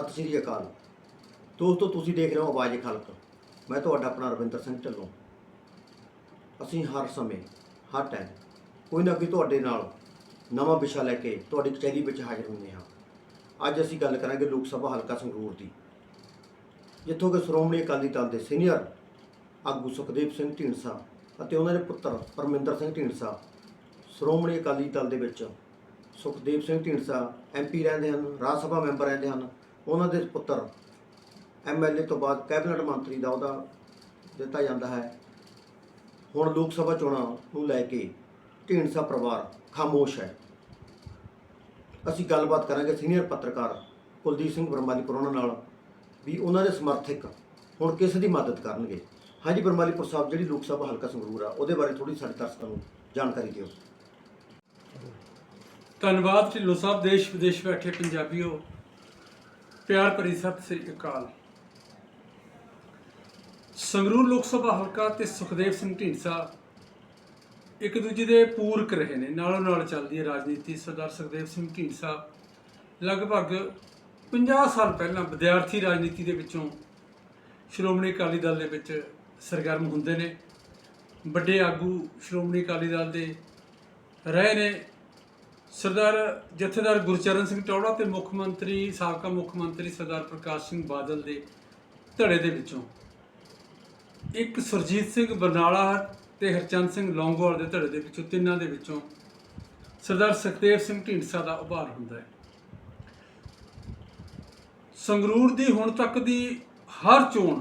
ਸਤਿ ਸ਼੍ਰੀ ਅਕਾਲ। ਦੋਸਤੋ, ਤੁਸੀਂ ਦੇਖ ਰਹੇ ਹੋ ਆਵਾਜ਼ ਖਲਕ। ਮੈਂ ਤੁਹਾਡਾ ਆਪਣਾ ਰਵਿੰਦਰ ਸਿੰਘ ਢੱਲੋਂ। ਅਸੀਂ ਹਰ ਸਮੇਂ, ਹਰ ਟਾਈਮ ਕੋਈ ਨਾ ਕੋਈ ਤੁਹਾਡੇ ਨਾਲ ਨਵਾਂ ਵਿਸ਼ਾ ਲੈ ਕੇ ਤੁਹਾਡੀ ਕਚਹਿਰੀ ਵਿੱਚ ਹਾਜ਼ਰ ਹੁੰਦੇ ਹਾਂ। ਅੱਜ ਅਸੀਂ ਗੱਲ ਕਰਾਂਗੇ ਲੋਕ ਸਭਾ ਹਲਕਾ ਸੰਗਰੂਰ ਦੀ। ਜਿੱਥੋਂ ਕਿ ਸ਼੍ਰੋਮਣੀ ਅਕਾਲੀ ਦਲ ਦੇ ਸੀਨੀਅਰ ਆਗੂ ਸੁਖਦੇਵ ਸਿੰਘ ਢੀਂਡਸਾ ਅਤੇ ਉਹਨਾਂ ਦੇ ਪੁੱਤਰ ਪਰਮਿੰਦਰ ਸਿੰਘ ਢੀਂਡਸਾ, ਸ਼੍ਰੋਮਣੀ ਅਕਾਲੀ ਦਲ ਦੇ ਵਿੱਚ ਸੁਖਦੇਵ ਸਿੰਘ ਢੀਂਡਸਾ ਐਮਪੀ ਰਹਿੰਦੇ ਹਨ, ਰਾਜ ਸਭਾ ਮੈਂਬਰ ਰਹਿੰਦੇ ਹਨ ਉਹਨਾਂ ਦੇ ਪੁੱਤਰ ਐਮਐਲਏ ਤੋਂ ਬਾਅਦ ਕੈਬਨਿਟ ਮੰਤਰੀ ਦਾ ਉਹਦਾ ਦਿੱਤਾ ਜਾਂਦਾ ਹੈ। ਹੁਣ ਲੋਕ ਸਭਾ ਚੋਣਾਂ ਨੂੰ ਲੈ ਕੇ ਢੀਂਡਸਾ ਪਰਿਵਾਰ ਖਾਮੋਸ਼ ਹੈ। ਅਸੀਂ ਗੱਲਬਾਤ ਕਰਾਂਗੇ ਸੀਨੀਅਰ ਪੱਤਰਕਾਰ ਕੁਲਦੀਪ ਸਿੰਘ ਬਰਮਾਲੀਪੁਰ ਉਹਨਾਂ ਨਾਲ ਵੀ ਉਹਨਾਂ ਦੇ ਸਮਰਥਕ ਹੁਣ ਕਿਸ ਦੀ ਮਦਦ ਕਰਨਗੇ। ਹਾਂਜੀ ਬਰਮਾਲੀਪੁਰ ਸਾਹਿਬ, ਜਿਹੜੀ ਲੋਕ ਸਭਾ ਹਲਕਾ ਸੰਗਰੂਰ ਆ, ਉਹਦੇ ਬਾਰੇ ਥੋੜੀ ਸਾਡੇ ਦਰਸ਼ਕਾਂ ਨੂੰ ਜਾਣਕਾਰੀ ਦਿਓ। ਧੰਨਵਾਦ ਢਿੱਲੋਂ ਸਾਹਿਬ ਦੇਸ਼ ਵਿਦੇਸ਼ ਬੈਠੇ ਪੰਜਾਬੀਓ। ਪਿਆਰ ਭਰੀ ਸਤਿ ਸ੍ਰੀ ਅਕਾਲ। ਸੰਗਰੂਰ ਲੋਕ ਸਭਾ ਹਲਕਾ ਤੇ ਸੁਖਦੇਵ ਸਿੰਘ ਢੀਂਡਸਾ ਇੱਕ ਦੂਜੇ ਦੇ ਪੂਰਕ ਰਹੇ ਨੇ। ਨਾਲੋਂ ਨਾਲ ਚੱਲਦੀ ਹੈ ਰਾਜਨੀਤੀ ਸਰਦਾਰ ਸੁਖਦੇਵ ਸਿੰਘ ਢੀਂਡਸਾ। ਲਗਭਗ 50 ਸਾਲ ਪਹਿਲਾਂ ਵਿਦਿਆਰਥੀ ਰਾਜਨੀਤੀ ਦੇ ਵਿੱਚੋਂ ਸ਼੍ਰੋਮਣੀ ਅਕਾਲੀ ਦਲ ਦੇ ਵਿੱਚ ਸਰਗਰਮ ਹੁੰਦੇ ਨੇ। ਵੱਡੇ ਆਗੂ ਸ਼੍ਰੋਮਣੀ ਅਕਾਲੀ ਦਲ ਦੇ ਰਹੇ ਨੇ। ਸਰਦਾਰ ਜਥੇਦਾਰ ਗੁਰਚਰਨ ਸਿੰਘ ਟੌੜਾ ਤੇ ਮੁੱਖ ਮੰਤਰੀ, ਸਾਬਕਾ ਮੁੱਖ ਮੰਤਰੀ ਸਰਦਾਰ ਪ੍ਰਕਾਸ਼ ਸਿੰਘ ਬਾਦਲ ਦੇ ਧੜੇ ਦੇ ਵਿੱਚੋਂ ਇੱਕ ਸੁਰਜੀਤ ਸਿੰਘ ਬਰਨਾਲਾ ਤੇ ਹਰਚੰਦ ਸਿੰਘ ਲੌਂਗੋਵਾਲ ਦੇ ਧੜੇ ਦੇ ਵਿੱਚੋਂ ਤਿੰਨਾਂ ਦੇ ਵਿੱਚੋਂ ਸਰਦਾਰ ਸੁਖਦੇਵ ਸਿੰਘ ਢੀਂਡਸਾ ਦਾ ਉਭਾਰ ਹੁੰਦਾ ਹੈ। ਸੰਗਰੂਰ ਦੀ ਹੁਣ ਤੱਕ ਦੀ ਹਰ ਚੋਣ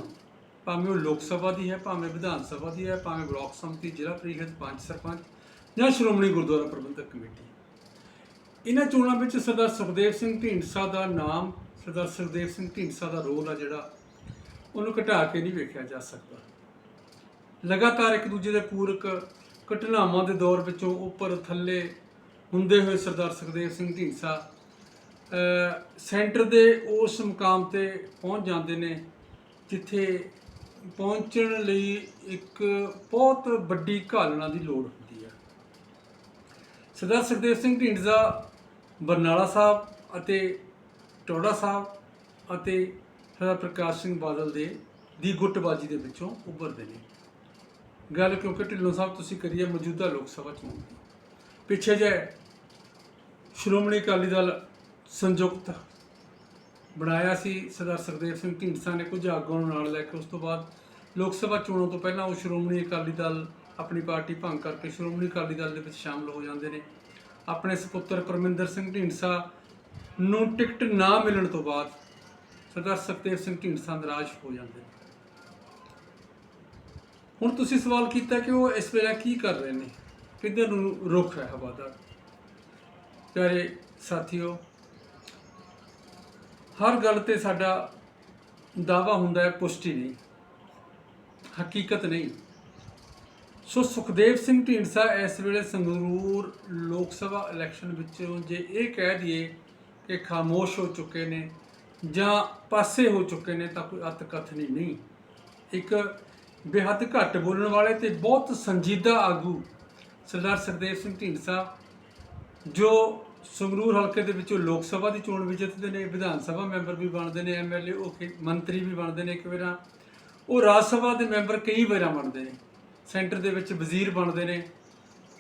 ਭਾਵੇਂ ਉਹ ਲੋਕ ਸਭਾ ਦੀ ਹੈ, ਭਾਵੇਂ ਵਿਧਾਨ ਸਭਾ ਦੀ ਹੈ, ਭਾਵੇਂ ਬਲਾਕ ਸੰਮਤੀ, ਜ਼ਿਲ੍ਹਾ ਪ੍ਰੀਸ਼ਦ ਪੰਚ ਸਰਪੰਚ ਜਾਂ ਸ਼੍ਰੋਮਣੀ ਗੁਰਦੁਆਰਾ ਪ੍ਰਬੰਧਕ ਕਮੇਟੀ। ਇਹਨਾਂ ਚੋਣਾਂ ਵਿੱਚ ਸਰਦਾਰ ਸੁਖਦੇਵ ਸਿੰਘ ਢੀਂਡਸਾ ਦਾ ਨਾਮ, ਸਰਦਾਰ ਸੁਖਦੇਵ ਸਿੰਘ ਢੀਂਡਸਾ ਦਾ ਰੋਲ ਆ ਜਿਹੜਾ, ਉਹਨੂੰ ਘਟਾ ਕੇ ਨਹੀਂ ਵੇਖਿਆ ਜਾ ਸਕਦਾ। ਲਗਾਤਾਰ ਇੱਕ ਦੂਜੇ ਦੇ ਪੂਰਕ ਘਟਨਾਵਾਂ ਦੇ ਦੌਰ ਵਿੱਚੋਂ ਉੱਪਰ ਥੱਲੇ ਹੁੰਦੇ ਹੋਏ ਸਰਦਾਰ ਸੁਖਦੇਵ ਸਿੰਘ ਢੀਂਡਸਾ ਸੈਂਟਰ ਦੇ ਉਸ ਮੁਕਾਮ ਤੇ ਪਹੁੰਚ ਜਾਂਦੇ ਨੇ, ਜਿੱਥੇ ਪਹੁੰਚਣ ਲਈ ਇੱਕ ਬਹੁਤ ਵੱਡੀ ਘਾਲਣਾ ਦੀ ਲੋੜ ਹੁੰਦੀ ਹੈ ਸਰਦਾਰ ਸੁਖਦੇਵ ਸਿੰਘ ਢੀਂਡਸਾ ਬਰਨਾਲਾ ਸਾਹਿਬ ਅਤੇ ਟੋੜਾ ਸਾਹਿਬ ਅਤੇ ਸਰਦਾਰ ਪ੍ਰਕਾਸ਼ ਸਿੰਘ ਬਾਦਲ ਦੇ, ਦੀ ਗੁੱਟਬਾਜੀ ਦੇ ਵਿੱਚੋਂ ਉੱਭਰਦੇ ਨੇ। ਗੱਲ ਕਿਉਂਕਿ ਢਿੱਲੋਂ ਸਾਹਿਬ ਤੁਸੀਂ ਕਰੀਏ ਮੌਜੂਦਾ ਲੋਕ ਸਭਾ ਚੋਣ ਦੀ। ਪਿੱਛੇ ਜੇ ਸ਼੍ਰੋਮਣੀ ਅਕਾਲੀ ਦਲ ਸੰਯੁਕਤ ਬਣਾਇਆ ਸੀ ਸਰਦਾਰ ਸੁਖਦੇਵ ਸਿੰਘ ਢੀਂਡਸਾ ਨੇ ਕੁਝ ਆਗੂਆਂ ਨੂੰ ਨਾਲ ਲੈ ਕੇ। ਉਸ ਤੋਂ ਬਾਅਦ ਲੋਕ ਸਭਾ ਚੋਣਾਂ ਤੋਂ ਪਹਿਲਾਂ ਉਹ ਸ਼੍ਰੋਮਣੀ ਅਕਾਲੀ ਦਲ ਆਪਣੀ ਪਾਰਟੀ ਭੰਗ ਕਰਕੇ ਸ਼੍ਰੋਮਣੀ ਅਕਾਲੀ ਦਲ ਦੇ ਵਿੱਚ ਸ਼ਾਮਲ ਹੋ ਜਾਂਦੇ ਨੇ। ਆਪਣੇ ਸੁਪੁੱਤਰ ਪਰਮਿੰਦਰ ਸਿੰਘ ਢੀਂਡਸਾ ਨੂੰ ਟਿਕਟ ਨਾ ਮਿਲਣ ਤੋਂ ਬਾਅਦ ਸਰਦਾਰ ਸੁਖਦੇਵ ਸਿੰਘ ਢੀਂਡਸਾ ਨਿਰਾਸ਼ ਹੋ ਜਾਂਦੇ ਨੇ। ਹੁਣ ਤੁਸੀਂ ਸਵਾਲ ਕੀਤਾ ਕਿ ਉਹ ਇਸ ਵੇਲੇ ਕੀ ਕਰ ਰਹੇ ਨੇ? ਕਿੱਧਰ ਨੂੰ ਰੁਖ ਹੈ ਹਵਾ ਦਾ? ਪਿਆਰੇ ਸਾਥੀਓ, ਹਰ ਗੱਲ ਤੇ ਸਾਡਾ ਦਾਵਾ ਹੁੰਦਾ ਹੈ ਪੁਸ਼ਟੀ ਨਹੀਂ, ਹਕੀਕਤ ਨਹੀਂ। ਸੋ ਸੁਖਦੇਵ ਸਿੰਘ ਢੀਂਡਸਾ ਇਸ ਵੇਲੇ ਸੰਗਰੂਰ ਲੋਕ ਸਭਾ ਇਲੈਕਸ਼ਨ ਵਿੱਚੋਂ ਜੇ ਇਹ ਕਹਿ ਦਈਏ ਕਿ ਖਾਮੋਸ਼ ਹੋ ਚੁੱਕੇ ਨੇ ਜਾਂ ਪਾਸੇ ਹੋ ਚੁੱਕੇ ਨੇ ਤਾਂ ਕੋਈ ਅਤ ਨਹੀਂ। ਇੱਕ ਬੇਹੱਦ ਘੱਟ ਬੋਲਣ ਵਾਲੇ ਤੇ ਬਹੁਤ ਸੰਜੀਦਾ ਆਗੂ ਸਰਦਾਰ ਸੁਖਦੇਵ ਸਿੰਘ ਢੀਂਡਸਾ, ਜੋ ਸੰਗਰੂਰ ਹਲਕੇ ਦੇ ਵਿੱਚੋਂ ਲੋਕ ਸਭਾ ਦੀ ਚੋਣ ਵੀ ਜਿੱਤਦੇ ਨੇ, ਵਿਧਾਨ ਸਭਾ ਮੈਂਬਰ ਵੀ ਬਣਦੇ ਨੇ ਐਮਐਲਏ ਉਹ ਕਈ ਮੰਤਰੀ ਵੀ ਬਣਦੇ ਨੇ ਇੱਕ ਵਾਰਾਂ। ਉਹ ਰਾਜ ਸਭਾ ਦੇ ਮੈਂਬਰ ਕਈ ਵਾਰਾਂ ਬਣਦੇ ਨੇ। ਸੈਂਟਰ ਦੇ ਵਿੱਚ ਵਜ਼ੀਰ ਬਣਦੇ ਨੇ।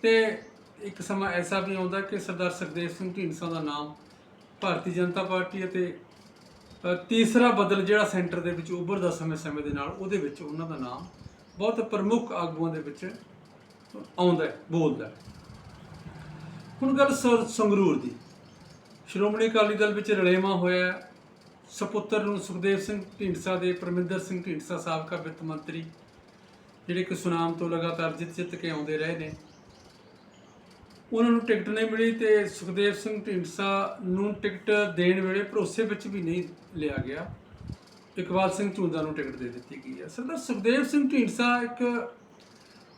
ਤੇ ਇੱਕ ਸਮਾਂ ਐਸਾ ਵੀ ਆਉਂਦਾ ਕਿ ਸਰਦਾਰ ਸੁਖਦੇਵ ਸਿੰਘ ਢੀਂਡਸਾ ਦਾ ਨਾਮ ਭਾਰਤੀ ਜਨਤਾ ਪਾਰਟੀ ਅਤੇ ਤੀਸਰਾ ਬਦਲ ਜਿਹੜਾ ਸੈਂਟਰ ਦੇ ਵਿੱਚ ਉੱਭਰਦਾ ਸਮੇਂ-ਸਮੇਂ ਦੇ ਨਾਲ, ਉਹਦੇ ਵਿੱਚ ਉਹਨਾਂ ਦਾ ਨਾਮ ਬਹੁਤ ਪ੍ਰਮੁੱਖ ਆਗੂਆਂ ਦੇ ਵਿੱਚ ਆਉਂਦਾ ਬੋਲਦਾ ਹੁਣ ਗੱਲ ਸ- ਸੰਗਰੂਰ ਦੀ। ਸ਼੍ਰੋਮਣੀ ਅਕਾਲੀ ਦਲ ਵਿੱਚ ਰਲੇਵਾਂ ਹੋਇਆ ਸਪੁੱਤਰ ਨੂੰ ਸੁਖਦੇਵ ਸਿੰਘ ਢੀਂਡਸਾ ਦੇ, ਪਰਮਿੰਦਰ ਸਿੰਘ ਢੀਂਡਸਾ ਸਾਬਕਾ ਵਿੱਤ ਮੰਤਰੀ ਜਿਹੜੇ ਕਿ ਸੁਨਾਮ ਤੋਂ ਲਗਾਤਾਰ ਜਿੱਤ ਜਿੱਤ ਕੇ ਆਉਂਦੇ ਰਹੇ ਨੇ। ਉਹਨਾਂ ਨੂੰ ਟਿਕਟ ਨਹੀਂ ਮਿਲੀ ਤੇ ਸੁਖਦੇਵ ਸਿੰਘ ਢੀਂਡਸਾ ਨੂੰ ਟਿਕਟ ਦੇਣ ਵੇਲੇ ਭਰੋਸੇ ਵਿੱਚ ਵੀ ਨਹੀਂ ਲਿਆ ਗਿਆ। ਇਕਬਾਲ ਸਿੰਘ ਝੁੰਦਾ ਨੂੰ ਟਿਕਟ ਦੇ ਦਿੱਤੀ ਗਈ ਹੈ। ਸਰਦਾਰ ਸੁਖਦੇਵ ਸਿੰਘ ਢੀਂਡਸਾ ਇੱਕ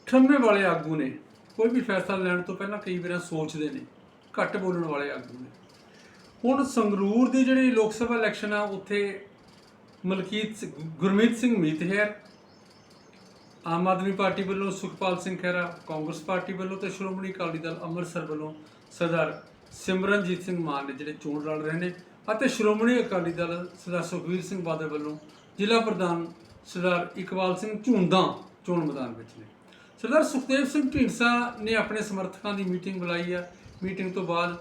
ਠੰਮੇ ਵਾਲੇ ਆਗੂ ਨੇ। ਕੋਈ ਵੀ ਫੈਸਲਾ ਲੈਣ ਤੋਂ ਪਹਿਲਾਂ ਕਈ ਵਾਰ ਸੋਚਦੇ ਨੇ, ਘੱਟ ਬੋਲਣ ਵਾਲੇ ਆਗੂ ਨੇ। ਹੁਣ ਸੰਗਰੂਰ ਦੀ ਜਿਹੜੀ ਲੋਕ ਸਭਾ ਇਲੈਕਸ਼ਨ ਆ, ਉੱਥੇ ਮਲਕੀਤ ਗੁਰਮੀਤ ਸਿੰਘ ਮੀਤਹਿਰ ਆਮ ਆਦਮੀ ਪਾਰਟੀ ਵੱਲੋਂ ਸੁਖਪਾਲ ਸਿੰਘ ਖਹਿਰਾ, ਕਾਂਗਰਸ ਪਾਰਟੀ ਵੱਲੋਂ ਤੇ ਸ਼੍ਰੋਮਣੀ ਅਕਾਲੀ ਦਲ ਅੰਮ੍ਰਿਤਸਰ ਵੱਲੋਂ ਸਰਦਾਰ ਸਿਮਰਨਜੀਤ ਸਿੰਘ ਮਾਨ ਨੇ ਜਿਹੜੇ ਚੋਣ ਲੜ ਰਹੇ ਨੇ ਅਤੇ ਸ਼੍ਰੋਮਣੀ ਅਕਾਲੀ ਦਲ ਸਰਦਾਰ ਸੁਖਬੀਰ ਸਿੰਘ ਬਾਦਲ ਵੱਲੋਂ ਜ਼ਿਲ੍ਹਾ ਪ੍ਰਧਾਨ ਸਰਦਾਰ ਇਕਬਾਲ ਸਿੰਘ ਝੁੰਦਾ ਚੋਣ ਮੈਦਾਨ ਵਿੱਚ ਨੇ। ਸਰਦਾਰ ਸੁਖਦੇਵ ਸਿੰਘ ਢੀਂਡਸਾ ਨੇ ਆਪਣੇ ਸਮਰਥਕਾਂ ਦੀ ਮੀਟਿੰਗ ਬੁਲਾਈ ਆ। ਮੀਟਿੰਗ ਤੋਂ ਬਾਅਦ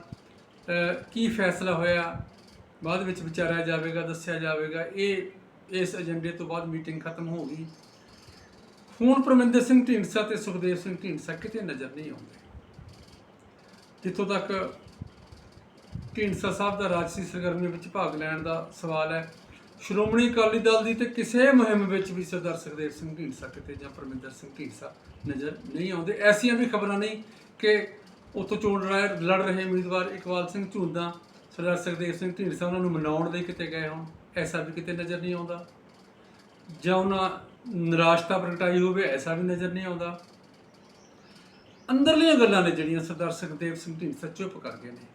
ਕੀ ਫੈਸਲਾ ਹੋਇਆ? ਬਾਅਦ ਵਿੱਚ ਵਿਚਾਰਿਆ ਜਾਵੇਗਾ, ਦੱਸਿਆ ਜਾਵੇਗਾ। ਇਹ, ਇਸ ਏਜੰਡੇ ਤੋਂ ਬਾਅਦ ਮੀਟਿੰਗ ਖਤਮ ਹੋ ਗਈ। ਹੁਣ ਪਰਮਿੰਦਰ ਸਿੰਘ ਢੀਂਡਸਾ ਤੇ ਸੁਖਦੇਵ ਸਿੰਘ ਢੀਂਡਸਾ ਕਿਤੇ ਨਜ਼ਰ ਨਹੀਂ ਆਉਂਦੇ। ਜਿੱਥੋਂ ਤੱਕ ਢੀਂਡਸਾ ਸਾਹਿਬ ਦਾ ਰਾਜਸੀ ਸਰਗਰਮੀ ਵਿੱਚ ਭਾਗ ਲੈਣ ਦਾ ਸਵਾਲ ਹੈ, ਸ਼੍ਰੋਮਣੀ ਅਕਾਲੀ ਦਲ ਦੀ ਤੇ ਕਿਸੇ ਮੁਹਿੰਮ ਵਿੱਚ ਵੀ ਸਰਦਾਰ ਸੁਖਦੇਵ ਸਿੰਘ ਢੀਂਡਸਾ ਕਿਤੇ ਜਾਂ ਪਰਮਿੰਦਰ ਸਿੰਘ ਢੀਂਡਸਾ ਨਜ਼ਰ ਨਹੀਂ ਆਉਂਦੇ। ਐਸੀਆਂ ਵੀ ਖਬਰਾਂ ਨਹੀਂ ਕਿ ਉੱਥੋਂ ਚੋਣ ਲੜ ਲੜ ਰਹੇ ਉਮੀਦਵਾਰ ਇਕਬਾਲ ਸਿੰਘ ਝੁੰਦਾ, ਸਰਦਾਰ ਸੁਖਦੇਵ ਸਿੰਘ ਢੀਂਡਸਾ ਉਹਨਾਂ ਨੂੰ ਮਨਾਉਣ ਲਈ ਕਿਤੇ ਗਏ ਹੋਣ, ਐਸਾ ਵੀ ਕਿਤੇ ਨਜ਼ਰ ਨਹੀਂ ਆਉਂਦਾ। ਜਾਂ ਉਹਨਾਂ ਨਿਰਾਸ਼ਤਾ ਪ੍ਰਗਟਾਈ ਹੋਵੇ, ਐਸਾ ਵੀ ਨਜ਼ਰ ਨਹੀਂ ਆਉਂਦਾ। ਅੰਦਰਲੀਆਂ ਗੱਲਾਂ ਨੇ ਜਿਹੜੀਆਂ ਸਰਦਾਰ ਸੁਖਦੇਵ ਸਿੰਘ ਢੀਂਡਸਾ ਚੁੱਪ ਕਰ ਗਏ ਨੇ।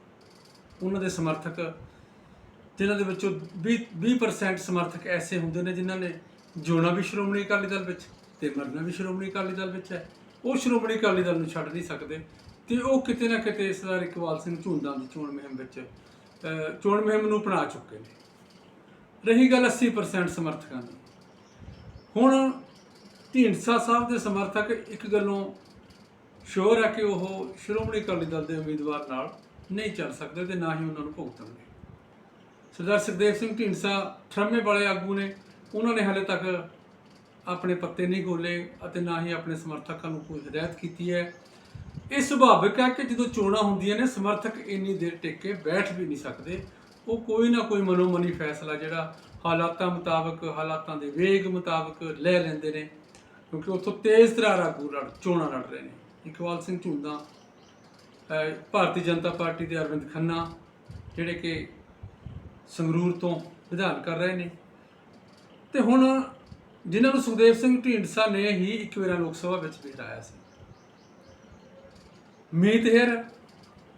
ਉਹਨਾਂ ਦੇ ਸਮਰਥਕ, ਜਿਨ੍ਹਾਂ ਦੇ ਵਿੱਚੋਂ 20 20% ਸਮਰਥਕ ਐਸੇ ਹੁੰਦੇ ਨੇ ਜਿਨ੍ਹਾਂ ਨੇ ਜੋਣਾ ਵੀ ਸ਼੍ਰੋਮਣੀ ਅਕਾਲੀ ਦਲ ਵਿੱਚ ਤੇ ਮਰਨਾ ਵੀ ਸ਼੍ਰੋਮਣੀ ਅਕਾਲੀ ਦਲ ਵਿੱਚ ਹੈ। ਉਹ ਸ਼੍ਰੋਮਣੀ ਅਕਾਲੀ ਦਲ ਨੂੰ ਛੱਡ ਨਹੀਂ ਸਕਦੇ ਤੇ ਉਹ ਕਿਤੇ ਨਾ ਕਿਤੇ ਸਰਦਾਰ ਇਕਬਾਲ ਸਿੰਘ ਝੁੰਦਾਂ ਦੀ ਚੋਣ ਮੁਹਿੰਮ ਵਿੱਚ ਚੋਣ ਮੁਹਿੰਮ ਨੂੰ ਅਪਣਾ ਚੁੱਕੇ ਨੇ। ਰਹੀ ਗੱਲ 80% ਸਮਰਥਕਾਂ ਦੀ। ਹੁਣ ਢੀਂਡਸਾ ਸਾਹਿਬ ਦੇ ਸਮਰਥਕ ਇੱਕ ਗੱਲੋਂ ਸ਼ੋਰ ਹੈ ਕਿ ਉਹ ਸ਼੍ਰੋਮਣੀ ਅਕਾਲੀ ਦਲ ਦੇ ਉਮੀਦਵਾਰ ਨਾਲ ਨਹੀਂ ਚੱਲ ਸਕਦੇ ਤੇ ਨਾ ਹੀ ਉਹਨਾਂ ਨੂੰ ਭੁਗਤਣਗੇ। ਸਰਦਾਰ ਸੁਖਦੇਵ ਸਿੰਘ ਢੀਂਡਸਾ ਠਰਮੇ ਵਾਲੇ ਆਗੂ ਨੇ, ਉਹਨਾਂ ਨੇ ਹਾਲੇ ਤੱਕ ਆਪਣੇ ਪੱਤੇ ਨਹੀਂ ਖੋਲੇ ਅਤੇ ਨਾ ਹੀ ਆਪਣੇ ਸਮਰਥਕਾਂ ਨੂੰ ਕੋਈ ਹਦਾਇਤ ਕੀਤੀ ਹੈ। ਇਹ ਸੁਭਾਵਿਕ ਹੈ ਕਿ ਜਦੋਂ ਚੋਣਾਂ ਹੁੰਦੀਆਂ ਨੇ, ਸਮਰਥਕ ਇੰਨੀ ਦੇਰ ਟਿਕ ਕੇ ਬੈਠ ਵੀ ਨਹੀਂ ਸਕਦੇ। ਉਹ ਕੋਈ ਨਾ ਕੋਈ ਮਨੋਮਨੀ ਫੈਸਲਾ ਜਿਹੜਾ ਹਾਲਾਤਾਂ ਮੁਤਾਬਕ, ਹਾਲਾਤਾਂ ਦੇ ਵੇਗ ਮੁਤਾਬਕ ਲੈ ਲੈਂਦੇ ਨੇ, ਕਿਉਂਕਿ ਉੱਥੋਂ ਤੇਜ਼ ਤਰਾਰ ਆਗੂ ਲੜ, ਚੋਣਾਂ ਲੜ ਰਹੇ ਨੇ। ਇਕਬਾਲ ਸਿੰਘ ਝੁੰਦਾ ਭਾਰਤੀ ਜਨਤਾ ਪਾਰਟੀ ਦੇ ਅਰਵਿੰਦ ਖੰਨਾ, ਜਿਹੜੇ ਕਿ ਸੰਗਰੂਰ ਤੋਂ ਵਿਧਾਨ ਕਰ ਰਹੇ ਨੇ। ਤੇ ਹੁਣ ਜਿਨ੍ਹਾਂ ਨੂੰ ਸੁਖਦੇਵ ਸਿੰਘ ਢੀਂਡਸਾ ਨੇ ਹੀ ਇੱਕ ਵਾਰ ਲੋਕ ਸਭਾ ਵਿੱਚ ਵੀ ਸੀ। ਮੀਤ ਹੈਰ,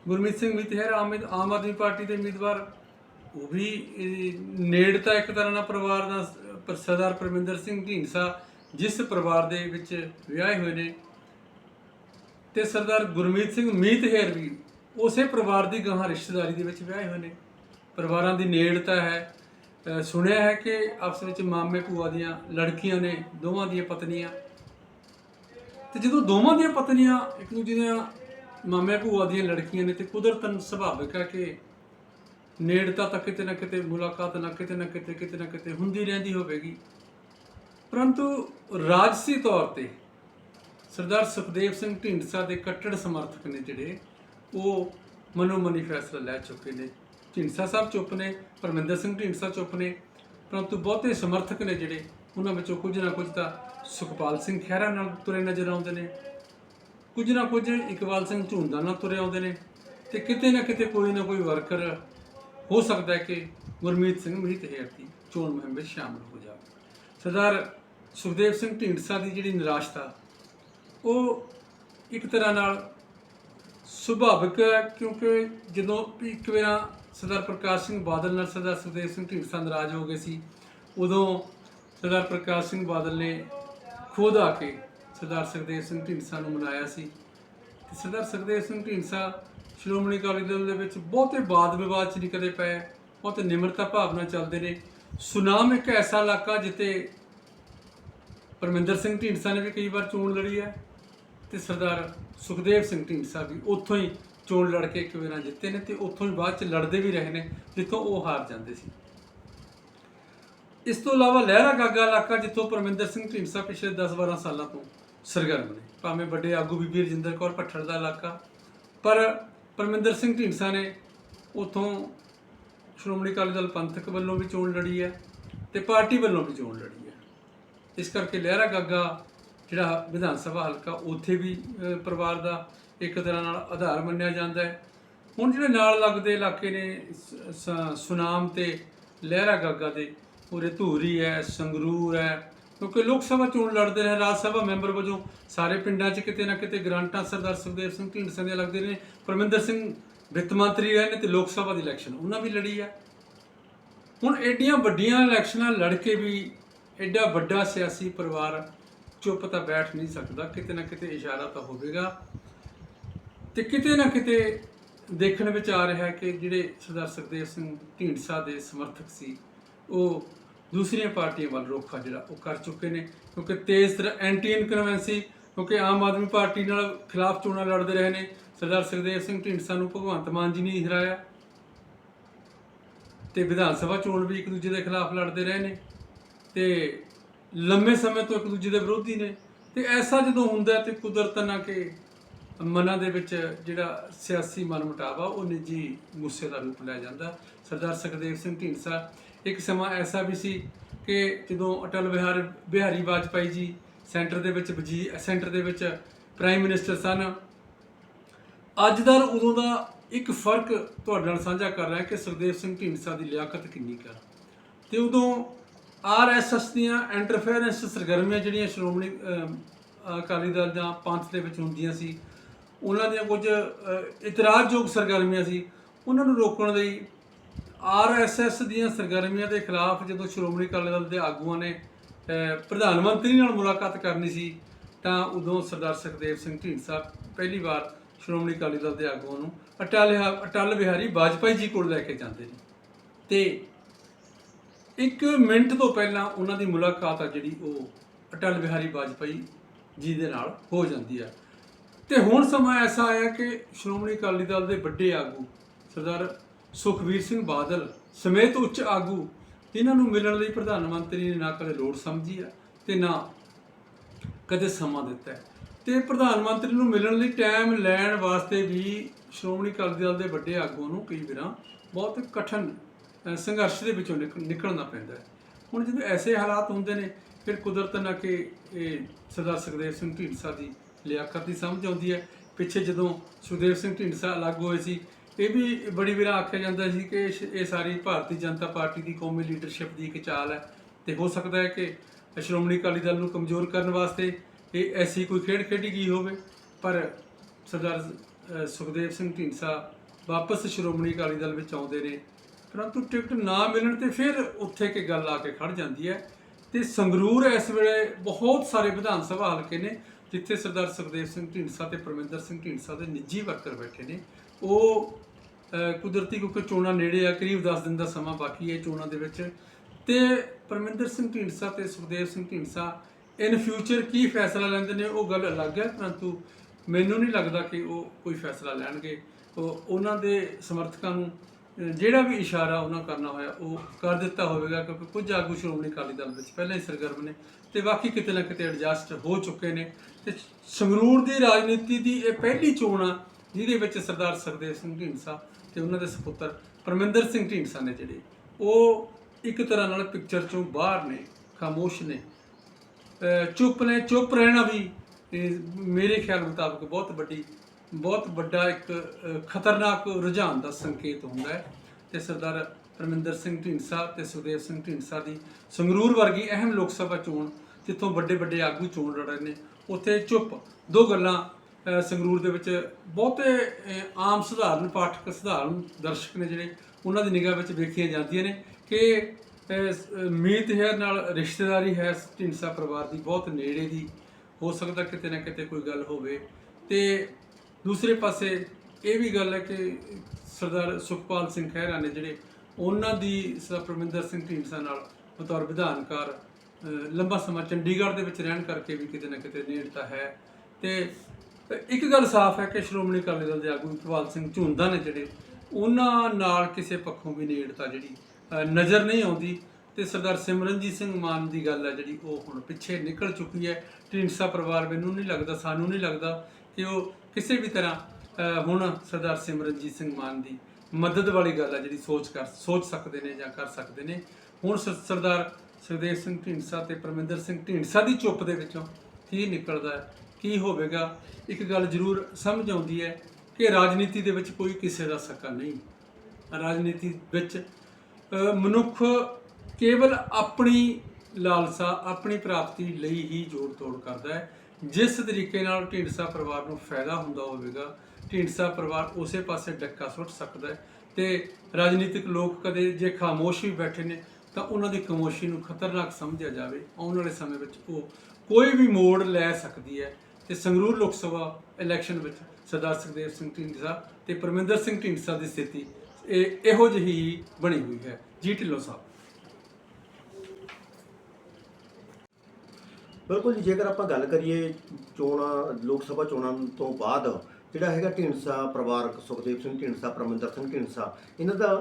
ਗੁਰਮੀਤ ਸਿੰਘ ਮੀਤ ਹੈਰ ਆਮ ਆਦਮੀ ਪਾਰਟੀ ਦੇ ਉਮੀਦਵਾਰ ਉਹ ਵੀ ਨੇੜਤਾ ਇੱਕ ਤਰ੍ਹਾਂ ਨਾਲ ਪਰਿਵਾਰ ਦਾ ਸਰਦਾਰ ਪਰਮਿੰਦਰ ਸਿੰਘ ਢੀਂਡਸਾ ਜਿਸ ਪਰਿਵਾਰ ਦੇ ਵਿੱਚ ਵਿਆਹੇ ਹੋਏ ਨੇ, ਤੇ ਸਰਦਾਰ ਗੁਰਮੀਤ ਸਿੰਘ ਮੀਤ ਹੈਰ ਵੀ ਉਸੇ ਪਰਿਵਾਰ ਦੀ ਗਾਹਾਂ ਰਿਸ਼ਤੇਦਾਰੀ ਦੇ ਵਿੱਚ ਵਿਆਹੇ ਹੋਏ ਨੇ। ਪਰਿਵਾਰਾਂ ਦੀ ਨੇੜਤਾ ਹੈ। ਸੁਣਿਆ ਹੈ ਕਿ ਆਪਸ ਵਿੱਚ ਮਾਮੇ ਭੂਆ ਦੀਆਂ ਲੜਕੀਆਂ ਨੇ ਦੋਵਾਂ ਦੀਆਂ ਪਤਨੀਆਂ। ਤੇ ਜਦੋਂ ਦੋਵਾਂ ਦੀਆਂ ਪਤਨੀਆਂ ਇੱਕ ਦੂਜੇ ਦੀਆਂ ਮਾਮੇ ਭੂਆ ਦੀਆਂ ਲੜਕੀਆਂ ਨੇ, ਤੇ ਕੁਦਰਤਨ ਸੁਭਾਵਿਕ ਹੈ ਕਿ ਨੇੜਤਾ ਤਾਂ ਕਿਤੇ ਨਾ ਕਿਤੇ, ਮੁਲਾਕਾਤ ਨਾ ਕਿਤੇ ਨਾ ਕਿਤੇ ਕਿਤੇ ਨਾ ਕਿਤੇ ਹੁੰਦੀ ਰਹਿੰਦੀ ਹੋਵੇਗੀ। ਪਰੰਤੂ ਰਾਜਸੀ ਤੌਰ ਤੇ ਸਰਦਾਰ ਸੁਖਦੇਵ ਸਿੰਘ ਢੀਂਡਸਾ ਦੇ ਕੱਟੜ ਸਮਰਥਕ ਨੇ ਜਿਹੜੇ, ਉਹ ਮਨੋ ਮਨੀ ਫੈਸਲਾ ਲੈ ਚੁੱਕੇ ਨੇ। ਢੀਂਡਸਾ ਸਾਹਿਬ ਚੁੱਪ ਨੇ, ਪਰਮਿੰਦਰ ਸਿੰਘ ਢੀਂਡਸਾ ਚੁੱਪ ਨੇ, ਪਰੰਤੂ ਬਹੁਤੇ ਸਮਰਥਕ ਨੇ ਜਿਹੜੇ, ਉਹਨਾਂ ਵਿੱਚੋਂ ਕੁਝ ਨਾ ਕੁਝ ਤਾਂ ਸੁਖਪਾਲ ਸਿੰਘ ਖਹਿਰਾ ਨਾਲ ਤੁਰੇ ਨਜ਼ਰ ਆਉਂਦੇ ਨੇ। ਕੁਝ ਨਾ ਕੁਝ ਇਕਬਾਲ ਸਿੰਘ ਝੁੰਦਾ ਨਾਲ ਤੁਰੇ ਆਉਂਦੇ ਨੇ ਤੇ ਕਿਤੇ ਨਾ ਕਿਤੇ ਕੋਈ ਨਾ ਕੋਈ ਵਰਕਰ ਹੋ ਸਕਦਾ ਹੈ ਕਿ ਗੁਰਮੀਤ ਸਿੰਘ ਮੀਤ ਹੇਰ ਦੀ ਚੋਣ ਮੁਹਿੰਮ ਵਿੱਚ ਸ਼ਾਮਲ ਹੋ ਜਾਵੇ। ਸਰਦਾਰ ਸੁਖਦੇਵ ਸਿੰਘ ਢੀਂਡਸਾ ਦੀ ਜਿਹੜੀ ਨਿਰਾਸ਼ਤਾ, ਉਹ ਇੱਕ ਤਰ੍ਹਾਂ ਨਾਲ ਸੁਭਾਵਿਕ ਹੈ ਕਿਉਂਕਿ ਜਦੋਂ ਵੀ ਇੱਕ ਵਾਰ ਸਰਦਾਰ ਪ੍ਰਕਾਸ਼ ਸਿੰਘ ਬਾਦਲ ਨਾਲ ਸਰਦਾਰ ਸੁਖਦੇਵ ਸਿੰਘ ਢੀਂਡਸਾ ਨਾਰਾਜ਼ ਹੋ ਗਏ ਸੀ, ਉਦੋਂ ਸਰਦਾਰ ਪ੍ਰਕਾਸ਼ ਸਿੰਘ ਬਾਦਲ ਨੇ ਖੁਦ ਆ ਕੇ ਸਰਦਾਰ ਸੁਖਦੇਵ ਸਿੰਘ ਢੀਂਡਸਾ ਨੂੰ ਮਨਾਇਆ ਸੀ। ਤੇ ਸਰਦਾਰ ਸੁਖਦੇਵ ਸਿੰਘ ਢੀਂਡਸਾ ਸ਼੍ਰੋਮਣੀ ਅਕਾਲੀ ਦਲ ਦੇ ਵਿੱਚ ਬਹੁਤੇ ਬਾਦ ਵਿਵਾਦ 'ਚ ਨਿਕਲੇ ਪਏ, ਬਹੁਤ ਨਿਮਰਤਾ ਭਾਵਨਾ ਚੱਲਦੇ ਨੇ। ਸੁਨਾਮ ਇੱਕ ਐਸਾ ਇਲਾਕਾ ਜਿੱਤੇ ਪਰਮਿੰਦਰ ਸਿੰਘ ਢੀਂਡਸਾ ਨੇ ਵੀ ਕਈ ਵਾਰ ਚੋਣ ਲੜੀ ਹੈ ਤੇ ਸਰਦਾਰ ਸੁਖਦੇਵ ਸਿੰਘ ਢੀਂਡਸਾ ਵੀ ਉੱਥੋਂ ਹੀ ਚੋਣ ਲੜ ਕੇ ਇੱਕ ਵਾਰਾਂ ਜਿੱਤੇ ਨੇ ਤੇ ਉੱਥੋਂ ਹੀ ਬਾਅਦ ਚ ਲੜਦੇ ਵੀ ਰਹੇ ਨੇ ਜਿੱਥੋਂ ਉਹ ਹਾਰ ਜਾਂਦੇ ਸੀ। ਇਸ ਤੋਂ ਇਲਾਵਾ ਲਹਿਰਾ ਗਾਗਾ ਇਲਾਕਾ ਜਿੱਥੋਂ ਪਰਮਿੰਦਰ ਸਿੰਘ ਢੀਂਡਸਾ ਪਿਛਲੇ 10-12 ਸਾਲਾਂ ਤੋਂ ਸਰਗਰਮ ਨੇ, ਭਾਵੇਂ ਵੱਡੇ ਆਗੂ ਬੀਬੀ ਰਜਿੰਦਰ ਕੌਰ ਭੱਠੜ ਦਾ ਇਲਾਕਾ, ਪਰ ਪਰਮਿੰਦਰ ਸਿੰਘ ਢੀਂਡਸਾ ਨੇ ਉੱਥੋਂ ਸ਼੍ਰੋਮਣੀ ਅਕਾਲੀ ਦਲ ਪੰਥਕ ਵੱਲੋਂ ਵੀ ਚੋਣ ਲੜੀ ਹੈ ਤੇ ਪਾਰਟੀ ਵੱਲੋਂ ਵੀ ਚੋਣ ਲੜੀ ਹੈ। ਇਸ ਕਰਕੇ ਲਹਿਰਾ ਗਾਗਾ ਜਿਹੜਾ ਵਿਧਾਨ ਸਭਾ ਹਲਕਾ, ਉੱਥੇ ਵੀ ਪਰਿਵਾਰ ਦਾ ਇੱਕ ਤਰ੍ਹਾਂ ਨਾਲ ਆਧਾਰ ਮੰਨਿਆ ਜਾਂਦਾ ਹੈ। ਹੁਣ ਜਿਹੜੇ ਨਾਲ ਲੱਗਦੇ ਇਲਾਕੇ ਨੇ, ਸ- ਸੁਨਾਮ ਤੇ ਲਹਿਰਾ ਗਾਗਾ ਦੇ ਪੂਰੇ ਧੂਰੀ ਹੈ, ਸੰਗਰੂਰ ਹੈ, ਕਿਉਂਕਿ ਲੋਕ ਸਭਾ ਚੋਣ ਲੜਦੇ ਰਹੇ, ਰਾਜ ਸਭਾ ਮੈਂਬਰ ਵਜੋਂ ਸਾਰੇ ਪਿੰਡਾਂ 'ਚ ਕਿਤੇ ਨਾ ਕਿਤੇ ਗ੍ਰਾਂਟਾਂ ਸਰਦਾਰ ਸੁਖਦੇਵ ਸਿੰਘ ਢੀਂਡਸਾ ਦੀਆਂ ਲੱਗਦੇ ਨੇ ਪਰਮਿੰਦਰ ਸਿੰਘ ਵਿੱਤ ਮੰਤਰੀ ਰਹੇ ਨੇ ਤੇ ਲੋਕ ਸਭਾ ਦੀ ਇਲੈਕਸ਼ਨ ਉਹਨਾਂ ਵੀ ਲੜੀ ਹੈ ਹੁਣ ਐਡੀਆਂ ਵੱਡੀਆਂ ਇਲੈਕਸ਼ਨਾਂ ਲੜ ਕੇ ਵੀ ਐਡਾ ਵੱਡਾ ਸਿਆਸੀ ਪਰਿਵਾਰ ਚੁੱਪ ਤਾਂ ਬੈਠ ਨਹੀਂ ਸਕਦਾ, ਕਿਤੇ ਨਾ ਕਿਤੇ ਇਸ਼ਾਰਾ ਤਾਂ ਹੋਵੇਗਾ। ਤੇ ਕਿਤੇ ਨਾ ਕਿਤੇ ਦੇਖਣ ਵਿੱਚ ਆ ਰਿਹਾ ਹੈ ਕਿ ਜਿਹੜੇ ਸਰਦਾਰ ਸੁਖਦੇਵ ਸਿੰਘ ਢੀਂਡਸਾ ਦੇ ਸਮਰਥਕ ਸੀ, ਉਹ ਦੂਸਰੀਆਂ ਪਾਰਟੀਆਂ ਵੱਲ ਰੋਖਾ ਜਿਹੜਾ, ਉਹ ਕਰ ਚੁੱਕੇ ਨੇ। ਕਿਉਂਕਿ ਤੇਜ਼ ਤਰ੍ਹਾਂ ਐਂਟੀ ਇਨਕਰਵੈਂਸੀ ਕਿਉਂਕਿ ਆਮ ਆਦਮੀ ਪਾਰਟੀ ਨਾਲ ਖਿਲਾਫ ਚੋਣਾਂ ਲੜਦੇ ਰਹੇ ਨੇ ਸਰਦਾਰ ਸੁਖਦੇਵ ਸਿੰਘ ਢੀਂਡਸਾ ਨੂੰ ਭਗਵੰਤ ਮਾਨ ਜੀ ਨੇ ਹਰਾਇਆ। ਤੇ ਵਿਧਾਨ ਸਭਾ ਚੋਣ ਵੀ ਇੱਕ ਦੂਜੇ ਦੇ ਖਿਲਾਫ ਲੜਦੇ ਰਹੇ ਨੇ ਤੇ ਲੰਮੇ ਸਮੇਂ ਤੋਂ ਇੱਕ ਦੂਜੇ ਦੇ ਵਿਰੋਧੀ ਨੇ। ਤੇ ਐਸਾ ਜਦੋਂ ਹੁੰਦਾ ਹੈ ਤੇ ਕੁਦਰਤ ਨਾ ਕਿ ਮਨਾਂ ਦੇ ਵਿੱਚ ਜਿਹੜਾ ਸਿਆਸੀ ਮਨਮੁਟਾਵ ਉਹ ਨਿੱਜੀ ਗੁੱਸੇ ਦਾ ਰੂਪ ਲੈ ਜਾਂਦਾ। ਸਰਦਾਰ ਸੁਖਦੇਵ ਸਿੰਘ ਢੀਂਡਸਾ ਇੱਕ ਸਮਾਂ ਐਸਾ ਵੀ ਸੀ ਕਿ ਜਦੋਂ ਅਟਲ ਬਿਹਾਰ, ਬਿਹਾਰੀ ਵਾਜਪਾਈ ਜੀ ਸੈਂਟਰ ਦੇ ਵਿੱਚ ਵਜੀ ਸੈਂਟਰ ਦੇ ਵਿੱਚ ਪ੍ਰਾਈਮ ਮਿਨਿਸਟਰ ਸਨ ਅੱਜ ਦਾ ਉਦੋਂ ਦਾ ਇੱਕ ਫ਼ਰਕ ਤੁਹਾਡੇ ਨਾਲ ਸਾਂਝਾ ਕਰ ਰਿਹਾ ਕਿ ਸੁਖਦੇਵ ਸਿੰਘ ਢੀਂਡਸਾ ਦੀ ਲਿਆਕਤ ਕਿੰਨੀ ਕਰ ਤੇ ਉਦੋਂ ਆਰਐਸਐਸ ਦੀਆਂ ਇੰਟਰਫੇਰੈਂਸ ਸਰਗਰਮੀਆਂ ਜਿਹੜੀਆਂ ਸ਼੍ਰੋਮਣੀ ਅਕਾਲੀ ਦਲ ਜਾਂ ਪੰਥ ਦੇ ਵਿੱਚ ਹੁੰਦੀਆਂ ਸੀ ਉਹਨਾਂ ਦੀਆਂ ਕੁਝ ਅ, ਇਤਰਾਜ਼ਯੋਗ ਸਰਗਰਮੀਆਂ ਸੀ ਉਹਨਾਂ ਨੂੰ ਰੋਕਣ ਲਈ ਆਰਐਸਐਸ ਦੀਆਂ ਸਰਗਰਮੀਆਂ ਦੇ ਖਿਲਾਫ ਜਦੋਂ ਸ਼੍ਰੋਮਣੀ ਅਕਾਲੀ ਦਲ ਦੇ ਆਗੂਆਂ ਨੇ ਪ੍ਰਧਾਨ ਮੰਤਰੀ ਨਾਲ ਮੁਲਾਕਾਤ ਕਰਨੀ ਸੀ ਤਾਂ ਉਦੋਂ ਸਰਦਾਰ ਸੁਖਦੇਵ ਸਿੰਘ ਢੀਂਡਸਾ ਪਹਿਲੀ ਵਾਰ ਸ਼੍ਰੋਮਣੀ ਅਕਾਲੀ ਦਲ ਦੇ ਆਗੂਆਂ ਨੂੰ ਅਟਲ ਅਟਲ ਬਿਹਾਰੀ ਵਾਜਪਾਈ ਜੀ ਕੋਲ ਲੈ ਕੇ ਜਾਂਦੇ ਨੇ। ਤੇ ਇੱਕ ਮਿੰਟ ਤੋਂ ਪਹਿਲਾਂ ਉਹਨਾਂ ਦੀ ਮੁਲਾਕਾਤ ਆ ਜਿਹੜੀ ਉਹ ਅਟਲ ਬਿਹਾਰੀ ਵਾਜਪਾਈ ਜੀ ਦੇ ਨਾਲ ਹੋ ਜਾਂਦੀ ਆ। ਤੇ ਹੁਣ ਸਮਾਂ ਐਸਾ ਆਇਆ ਕਿ ਸ਼੍ਰੋਮਣੀ ਅਕਾਲੀ ਦਲ ਦੇ ਵੱਡੇ ਆਗੂ ਸਰਦਾਰ ਸੁਖਬੀਰ ਸਿੰਘ ਬਾਦਲ ਸਮੇਤ ਉੱਚ ਆਗੂ ਇਹਨਾਂ ਨੂੰ ਮਿਲਣ ਲਈ ਪ੍ਰਧਾਨ ਮੰਤਰੀ ਨੇ ਨਾ ਕਦੇ ਲੋੜ ਸਮਝੀ ਆ ਤੇ ਨਾ ਕਦੇ ਸਮਾਂ ਦਿੱਤਾ। ਤੇ ਪ੍ਰਧਾਨ ਮੰਤਰੀ ਨੂੰ ਮਿਲਣ ਲਈ ਟਾਈਮ ਲੈਣ ਵਾਸਤੇ ਵੀ ਸ਼੍ਰੋਮਣੀ ਅਕਾਲੀ ਦਲ ਦੇ ਵੱਡੇ ਆਗੂਆਂ ਨੂੰ ਕਈ ਵਾਰਾਂ ਬਹੁਤ ਕਠਿਨ ਸੰਘਰਸ਼ ਦੇ ਵਿੱਚੋਂ ਨਿਕ- ਨਿਕਲਣਾ ਪੈਂਦਾ ਹੈ। ਹੁਣ ਜਦੋਂ ਐਸੇ ਹਾਲਾਤ ਹੁੰਦੇ ਨੇ, ਫਿਰ ਕੁਦਰਤ ਨਾ ਕਿ ਇਹ ਸਰਦਾਰ ਸੁਖਦੇਵ ਸਿੰਘ ਢੀਂਡਸਾ ਦੀ ਲਿਆਕਤ ਦੀ ਸਮਝ ਆਉਂਦੀ ਹੈ। ਪਿੱਛੇ ਜਦੋਂ ਸੁਖਦੇਵ ਸਿੰਘ ਢੀਂਡਸਾ ਅਲੱਗ ਹੋਏ ਸੀ, ਇਹ ਵੀ ਬੜੀ ਵਾਰ ਆਖਿਆ ਜਾਂਦਾ ਸੀ ਕਿ ਸ਼- ਇਹ ਸਾਰੀ ਭਾਰਤੀ ਜਨਤਾ ਪਾਰਟੀ ਦੀ ਕੌਮੀ ਲੀਡਰਸ਼ਿਪ ਦੀ ਇੱਕ ਚਾਲ ਹੈ ਤੇ ਹੋ ਸਕਦਾ ਹੈ ਕਿ ਸ਼੍ਰੋਮਣੀ ਅਕਾਲੀ ਦਲ ਨੂੰ ਕਮਜ਼ੋਰ ਕਰਨ ਵਾਸਤੇ ਇਹ ਐਸੀ ਕੋਈ ਖੇਡ ਖੇਡੀ ਗਈ ਹੋਵੇ? ਪਰ ਸਰਦਾਰ ਸੁਖਦੇਵ ਸਿੰਘ ਢੀਂਡਸਾ ਵਾਪਸ ਸ਼੍ਰੋਮਣੀ ਅਕਾਲੀ ਦਲ ਵਿੱਚ ਆਉਂਦੇ ਨੇ। ਪਰੰਤੂ ਟਿਕਟ ਨਾ ਮਿਲਣ ਤੇ ਫਿਰ ਉੱਥੇ ਕਿ ਗੱਲ ਆ ਕੇ ਖੜ ਜਾਂਦੀ ਹੈ ਤੇ ਸੰਗਰੂਰ ਇਸ ਵੇਲੇ ਬਹੁਤ ਸਾਰੇ ਵਿਧਾਨ ਸਭਾ ਹਲਕੇ ਨੇ, ਜਿੱਥੇ ਸਰਦਾਰ ਸੁਖਦੇਵ ਸਿੰਘ ਢੀਂਡਸਾ ਤੇ ਪਰਮਿੰਦਰ ਸਿੰਘ ਢੀਂਡਸਾ ਦੇ ਨਿੱਜੀ ਵਰਕਰ ਬੈਠੇ ਨੇ। ਉਹ ਕੁਦਰਤੀ ਕਿਉਂਕਿ ਚੋਣਾਂ ਨੇੜੇ ਆ, ਕਰੀਬ 10 ਦਿਨ ਦਾ ਸਮਾਂ ਬਾਕੀ ਹੈ ਚੋਣਾਂ ਦੇ ਵਿੱਚ। ਤੇ ਪਰਮਿੰਦਰ ਸਿੰਘ ਢੀਂਡਸਾ ਤੇ ਸੁਖਦੇਵ ਸਿੰਘ ਢੀਂਡਸਾ ਇਨ ਫਿਊਚਰ ਕੀ ਫੈਸਲਾ ਲੈਂਦੇ ਨੇ, ਉਹ ਗੱਲ ਅਲੱਗ ਹੈ, ਪਰੰਤੂ ਮੈਨੂੰ ਨਹੀਂ ਲੱਗਦਾ ਕਿ ਉਹ ਕੋਈ ਫੈਸਲਾ ਲੈਣਗੇ। ਉਹ ਉਹਨਾਂ ਦੇ ਸਮਰਥਕਾਂ ਨੂੰ ਜਿਹੜਾ ਵੀ ਇਸ਼ਾਰਾ ਉਹਨਾਂ ਕਰਨਾ ਹੋਇਆ, ਉਹ ਕਰ ਦਿੱਤਾ ਹੋਵੇਗਾ, ਕਿਉਂਕਿ ਕੁਝ ਆਗੂ ਸ਼੍ਰੋਮਣੀ ਅਕਾਲੀ ਦਲ ਵਿੱਚ ਪਹਿਲਾਂ ਹੀ ਸਰਗਰਮ ਨੇ ਤੇ ਬਾਕੀ ਕਿਤੇ ਨਾ ਕਿਤੇ ਐਡਜਸਟ ਹੋ ਚੁੱਕੇ ਨੇ। ਤੇ ਸੰਗਰੂਰ ਦੀ ਰਾਜਨੀਤੀ ਦੀ ਇਹ ਪਹਿਲੀ ਚੋਣ ਆ, ਜਿਹਦੇ ਵਿੱਚ ਸਰਦਾਰ ਸੁਖਦੇਵ ਸਿੰਘ ਢੀਂਡਸਾ ਤੇ ਉਹਨਾਂ ਦੇ ਸੁਪੁੱਤਰ ਪਰਮਿੰਦਰ ਸਿੰਘ ਢੀਂਡਸਾ ਨੇ ਜਿਹੜੇ, ਉਹ ਇੱਕ ਤਰ੍ਹਾਂ ਨਾਲ ਪਿਕਚਰ ਚੋਂ ਬਾਹਰ ਨੇ, ਖਾਮੋਸ਼ ਨੇ। ਚੁੱਪ ਨੇ, ਚੁੱਪ ਰਹਿਣਾ ਵੀ ਮੇਰੇ ਖਿਆਲ ਮੁਤਾਬਕ ਬਹੁਤ ਵੱਡੀ, ਬਹੁਤ ਵੱਡਾ ਇੱਕ ਖਤਰਨਾਕ ਰੁਝਾਨ ਦਾ ਸੰਕੇਤ ਹੁੰਦਾ ਹੈ। ਤੇ ਸਰਦਾਰ ਪਰਮਿੰਦਰ ਸਿੰਘ ਢੀਂਡਸਾ ਤੇ ਸੁਖਦੇਵ ਸਿੰਘ ਢੀਂਡਸਾ ਦੀ ਸੰਗਰੂਰ ਵਰਗੀ ਅਹਿਮ ਲੋਕ ਸਭਾ ਚੋਣ, ਜਿੱਥੋਂ ਵੱਡੇ ਵੱਡੇ ਆਗੂ ਚੋਣ ਲੜ ਰਹੇ ਨੇ, ਉੱਥੇ ਚੁੱਪ, ਦੋ ਗੱਲਾਂ ਸੰਗਰੂਰ ਦੇ ਵਿੱਚ ਬਹੁਤੇ ਆਮ ਸਧਾਰਨ, ਪਾਠਕ ਸਧਾਰਨ ਦਰਸ਼ਕ ਨੇ ਜਿਹੜੇ, ਉਹਨਾਂ ਦੀ ਨਿਗਾਹ ਵਿੱਚ ਵੇਖੀਆਂ ਜਾਂਦੀਆਂ ਨੇ ਕਿ ਅਹ, ਮੀਤ ਹੈ ਨਾਲ ਰਿਸ਼ਤੇਦਾਰੀ ਹੈ ਢੀਂਡਸਾ ਪਰਿਵਾਰ ਦੀ ਬਹੁਤ ਨੇੜੇ ਦੀ। ਹੋ ਸਕਦਾ ਕਿਤੇ ਨਾ ਕਿਤੇ ਕੋਈ ਗੱਲ ਹੋਵੇ। ਤੇ ਦੂਸਰੇ ਪਾਸੇ ਇਹ ਵੀ ਗੱਲ ਹੈ ਕਿ ਸਰਦਾਰ ਸੁਖਪਾਲ ਸਿੰਘ ਖਹਿਰਾ ਨੇ ਜਿਹੜੇ ਉਹਨਾਂ ਦੀ ਸਰਦਾਰ ਪਰਮਿੰਦਰ ਸਿੰਘ ਢੀਂਡਸਾ ਨਾਲ ਬਤੌਰ ਵਿਧਾਨਕਾਰ ਲੰਬਾ ਸਮਾਂ ਚੰਡੀਗੜ੍ਹ ਦੇ ਵਿੱਚ ਰਹਿਣ ਕਰਕੇ ਵੀ ਕਿਤੇ ਨਾ ਕਿਤੇ ਨੇੜਤਾ ਹੈ। ਤੇ ਇੱਕ ਗੱਲ ਸਾਫ਼ ਹੈ ਕਿ ਸ਼੍ਰੋਮਣੀ ਅਕਾਲੀ ਦਲ ਦੇ ਆਗੂ ਇਕਬਾਲ ਸਿੰਘ ਝੁੰਦਾ ਨੇ ਜਿਹੜੇ ਉਹਨਾਂ ਨਾਲ ਕਿਸੇ ਪੱਖੋਂ ਵੀ ਨੇੜਤਾ ਜਿਹੜੀ ਨਜ਼ਰ ਨਹੀਂ ਆਉਂਦੀ ਤੇ ਸਰਦਾਰ ਸਿਮਰਨਜੀਤ ਸਿੰਘ ਮਾਨ ਦੀ ਗੱਲ ਹੈ ਜਿਹੜੀ ਉਹ ਹੁਣ ਪਿੱਛੇ ਨਿਕਲ ਚੁੱਕੀ ਹੈ। ਢੀਂਡਸਾ ਪਰਿਵਾਰ ਮੈਨੂੰ ਨਹੀਂ ਲੱਗਦਾ, ਸਾਨੂੰ ਨਹੀਂ ਲੱਗਦਾ ਕਿ ਉਹ ਕਿਸੇ ਵੀ ਤਰ੍ਹਾਂ ਹੁਣ ਸਰਦਾਰ ਸਿਮਰਨਜੀਤ ਸਿੰਘ ਮਾਨ ਦੀ ਮਦਦ ਵਾਲੀ ਗੱਲ ਹੈ ਜਿਹੜੀ ਸੋਚ ਕਰ, ਸੋਚ ਸਕਦੇ ਨੇ ਜਾਂ ਕਰ ਸਕਦੇ ਨੇ। ਹੁਣ ਸ- ਸਰਦਾਰ ਸੁਖਦੇਵ ਸਿੰਘ ਢੀਂਡਸਾ ਤੇ ਪਰਮਿੰਦਰ ਸਿੰਘ ਢੀਂਡਸਾ ਦੀ ਚੁੱਪ ਦੇ ਵਿੱਚੋਂ ਕੀ ਨਿਕਲਦਾ ਕੀ ਹੋਵੇਗਾ? ਇੱਕ ਗੱਲ ਜ਼ਰੂਰ ਸਮਝ ਆਉਂਦੀ ਹੈ ਕਿ ਰਾਜਨੀਤੀ ਦੇ ਵਿੱਚ ਕੋਈ ਕਿਸੇ ਦਾ ਸਕਾ ਨਹੀਂ। ਰਾਜਨੀਤੀ ਵਿੱਚ ਮਨੁੱਖ ਕੇਵਲ ਆਪਣੀ ਲਾਲਸਾ, ਆਪਣੀ ਪ੍ਰਾਪਤੀ ਲਈ ਹੀ ਜੋੜ ਤੋੜ ਕਰਦਾ ਹੈ। ਜਿਸ ਤਰੀਕੇ ਨਾਲ ਢੀਂਡਸਾ ਪਰਿਵਾਰ ਨੂੰ ਫਾਇਦਾ ਹੁੰਦਾ ਹੋਵੇਗਾ, ਢੀਂਡਸਾ ਪਰਿਵਾਰ ਉਸੇ ਪਾਸੇ ਡੱਕਾ ਸੁੱਟ ਸਕਦਾ ਹੈ ਤੇ ਰਾਜਨੀਤਿਕ ਲੋਕ ਕਦੇ ਜੇ ਖਾਮੋਸ਼ ਵੀ ਬੈਠੇ ਨੇ, ਤਾਂ ਉਹਨਾਂ ਦੀ ਖਾਮੋਸ਼ੀ ਨੂੰ ਖਤਰਨਾਕ ਸਮਝਿਆ ਜਾਵੇ। ਆਉਣ ਵਾਲੇ ਸਮੇਂ ਵਿੱਚ ਉਹ ਕੋਈ ਵੀ ਮੋੜ ਲੈ ਸਕਦੀ ਹੈ ਤੇ ਸੰਗਰੂਰ ਲੋਕ ਸਭਾ ਇਲੈਕਸ਼ਨ ਵਿੱਚ ਸਰਦਾਰ ਸੁਖਦੇਵ ਸਿੰਘ ਢੀਂਡਸਾ ਤੇ ਪਰਮਿੰਦਰ ਸਿੰਘ ਢੀਂਡਸਾ ਦੀ ਸਥਿਤੀ ਇਹ ਇਹੋ ਜਿਹੀ ਬਣੀ ਹੋਈ ਹੈ ਜੀ ਢਿੱਲੋਂ ਸਾਹਿਬ। ਬਿਲਕੁਲ ਜੀ ਜੇਕਰ ਆਪਾਂ ਗੱਲ ਕਰੀਏ ਚੋਣਾਂ ਲੋਕ ਸਭਾ ਚੋਣਾਂ ਤੋਂ ਬਾਅਦ ਜਿਹੜਾ ਹੈਗਾ ਢੀਂਡਸਾ ਪਰਿਵਾਰਕ ਸੁਖਦੇਵ ਸਿੰਘ ਢੀਂਡਸਾ ਪਰਮਿੰਦਰ ਸਿੰਘ ਢੀਂਡਸਾ ਇਹਨਾਂ ਦਾ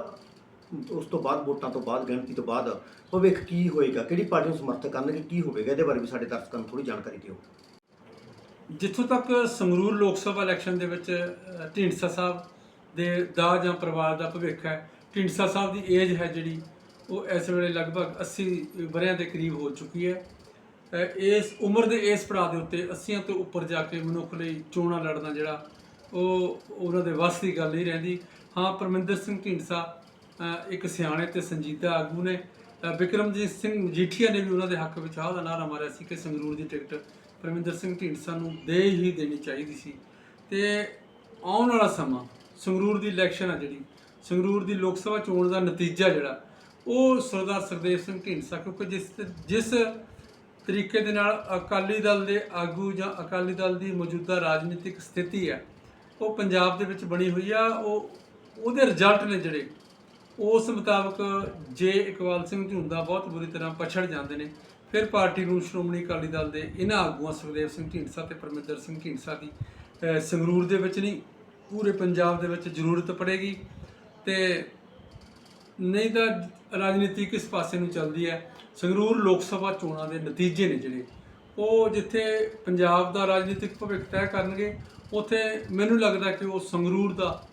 ਉਸ ਤੋਂ ਬਾਅਦ ਵੋਟਾਂ ਤੋਂ ਬਾਅਦ ਗਿਣਤੀ ਤੋਂ ਬਾਅਦ ਭਵਿੱਖ ਕੀ ਹੋਏਗਾ ਕਿਹੜੀ ਪਾਰਟੀ ਨੂੰ ਸਮਰਥਨ ਕਰਨਗੇ ਕੀ ਹੋਵੇਗਾ ਇਹਦੇ ਬਾਰੇ ਵੀ ਸਾਡੇ ਦਰਸ਼ਕਾਂ ਨੂੰ ਥੋੜੀ ਜਾਣਕਾਰੀ ਦਿਓ। ਜਿੱਥੋਂ ਤੱਕ ਸੰਗਰੂਰ ਲੋਕ ਸਭਾ ਇਲੈਕਸ਼ਨ ਦੇ ਵਿੱਚ ਢੀਂਡਸਾ ਸਾਹਿਬ ਦੇ ਦਾ ਜਾਂ ਪਰਿਵਾਰ ਦਾ ਭਵਿੱਖ ਹੈ ਢੀਂਡਸਾ ਸਾਹਿਬ ਦੀ ਏਜ ਹੈ ਜਿਹੜੀ ਉਹ ਇਸ ਵੇਲੇ ਲਗਭਗ 80 ਵਰਿਆਂ ਦੇ ਕਰੀਬ ਹੋ ਚੁੱਕੀ ਹੈ। ਇਸ ਉਮਰ ਦੇ ਇਸ ਪੜਾਅ ਦੇ ਉੱਤੇ 80 ਤੋਂ ਉੱਪਰ ਜਾ ਕੇ ਮਨੁੱਖ ਲਈ ਚੋਣਾਂ ਲੜਨਾ ਜਿਹੜਾ ਉਹ ਉਹਨਾਂ ਦੇ ਵੱਸ ਦੀ ਗੱਲ ਨਹੀਂ ਰਹਿੰਦੀ। ਹਾਂ ਪਰਮਿੰਦਰ ਸਿੰਘ ਢੀਂਡਸਾ ਇੱਕ ਸਿਆਣੇ ਤੇ ਸੰਜੀਦਾ ਆਗੂ ਨੇ। ਅ, ਵਿਕਰਮਜੀਤ ਸਿੰਘ ਮਜੀਠੀਆ ਨੇ ਵੀ ਉਹਨਾਂ ਦੇ ਹੱਕ ਵਿੱਚ ਆਹ ਦਾ ਨਾਰਾ ਮਾਰਿਆ ਸੀ ਕਿ ਸੰਗਰੂਰ ਦੀ ਟਿਕਟ ਪਰਮਿੰਦਰ ਸਿੰਘ ਢੀਂਡਸਾ ਨੂੰ ਦੇ ਹੀ ਦੇਣੀ ਚਾਹੀਦੀ ਸੀ। ਤੇ ਆਉਣ ਵਾਲਾ ਸਮਾਂ ਸੰਗਰੂਰ ਦੀ ਇਲੈਕਸ਼ਨ ਆ ਜਿਹੜੀ, ਸੰਗਰੂਰ ਦੀ ਲੋਕ ਸਭਾ ਚੋਣ ਦਾ ਨਤੀਜਾ ਜਿਹੜਾ, ਉਹ ਸਰਦਾਰ ਸੁਖਦੇਵ ਸਿੰਘ ਢੀਂਡਸਾ, ਕਿਉਂਕਿ ਜਿਸ ਜਿਸ ਤਰੀਕੇ ਦੇ ਨਾਲ ਅਕਾਲੀ ਦਲ ਦੇ ਆਗੂ ਜਾਂ ਅਕਾਲੀ ਦਲ ਦੀ ਮੌਜੂਦਾ ਰਾਜਨੀਤਿਕ ਸਥਿਤੀ ਹੈ, ਉਹ ਪੰਜਾਬ ਦੇ ਵਿੱਚ ਬਣੀ ਹੋਈ ਆ, ਉਹ, ਉਹਦੇ ਰਿਜ਼ਲਟ ਨੇ ਜਿਹੜੇ, ਉਸ ਮੁਤਾਬਕ ਜੇ ਇਕਬਾਲ ਸਿੰਘ ਝੁੰਦਾ ਬਹੁਤ ਬੁਰੀ ਤਰ੍ਹਾਂ ਪਛੜ ਜਾਂਦੇ ਨੇ, ਫਿਰ ਪਾਰਟੀ ਨੂੰ ਸ਼੍ਰੋਮਣੀ ਅਕਾਲੀ ਦਲ ਦੇ ਇਹਨਾਂ ਆਗੂਆਂ ਸੁਖਦੇਵ ਸਿੰਘ ਢੀਂਡਸਾ ਤੇ ਪਰਮਿੰਦਰ ਸਿੰਘ ਢੀਂਡਸਾ ਦੀ ਸੰਗਰੂਰ ਦੇ ਵਿੱਚ ਨਹੀਂ ਪੂਰੇ ਪੰਜਾਬ ਦੇ ਵਿੱਚ ਜ਼ਰੂਰਤ ਪੜੇਗੀ ਤੇ ਨਹੀਂ ਤਾਂ ਰਾਜਨੀਤੀ ਕਿਸ ਪਾਸੇ ਨੂੰ ਚੱਲਦੀ ਹੈ? ਸੰਗਰੂਰ ਲੋਕ ਸਭਾ ਚੋਣਾਂ ਦੇ ਨਤੀਜੇ ਨੇ ਜਿਹੜੇ। ਉਹ ਜਿੱਥੇ ਪੰਜਾਬ ਦਾ ਰਾਜਨੀਤਿਕ ਭਵਿੱਖ ਤੈਅ ਕਰਨਗੇ, ਉੱਥੇ ਮੈਨੂੰ ਲੱਗਦਾ ਕਿ ਉਹ ਸੰਗਰੂਰ ਦਾ